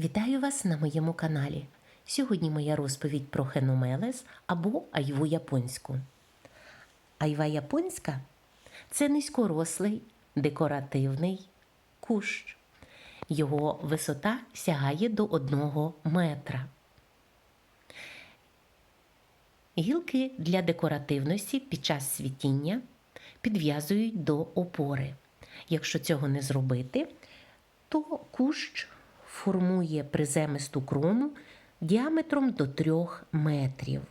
Вітаю вас на моєму каналі. Сьогодні моя розповідь про хеномелес або айву японську. Айва японська це низькорослий декоративний кущ. Його висота сягає до 1 метра. Гілки для декоративності під час світіння підв'язують до опори. Якщо цього не зробити, то кущ формує приземисту крону діаметром до 3 метрів.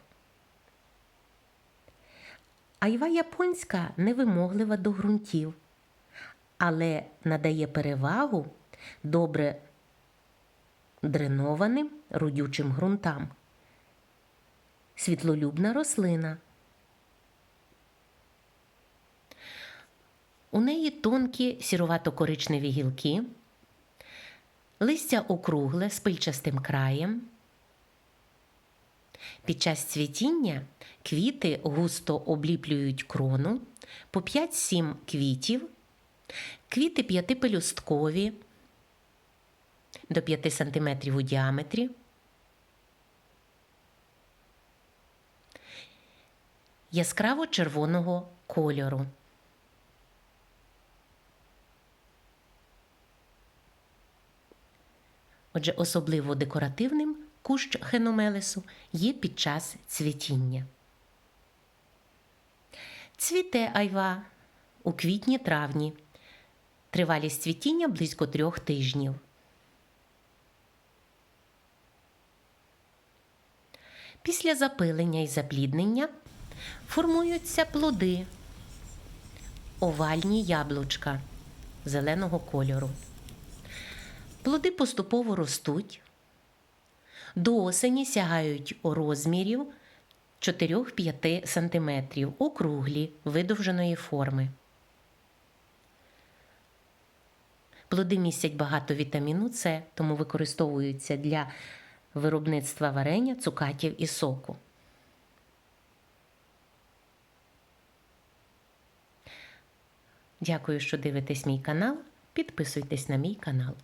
Айва японська невимоглива до ґрунтів, але надає перевагу добре дренованим родючим ґрунтам. Світлолюбна рослина. У неї тонкі сірувато-коричневі гілки, листя округле з пильчастим краєм. Під час цвітіння квіти густо обліплюють крону по 5-7 квітів, квіти п'ятипелюсткові до 5 см у діаметрі. Яскраво червоного кольору. Отже, особливо декоративним кущ хеномелесу є під час цвітіння. Цвіте айва у квітні-травні. Тривалість цвітіння близько трьох тижнів. Після запилення і запліднення формуються плоди, овальні яблучка зеленого кольору. Плоди поступово ростуть, до осені сягають розмірів 4-5 см, округлі видовженої форми. Плоди містять багато вітаміну С, тому використовуються для виробництва варення, цукатів і соку. Дякую, що дивитесь мій канал. Підписуйтесь на мій канал.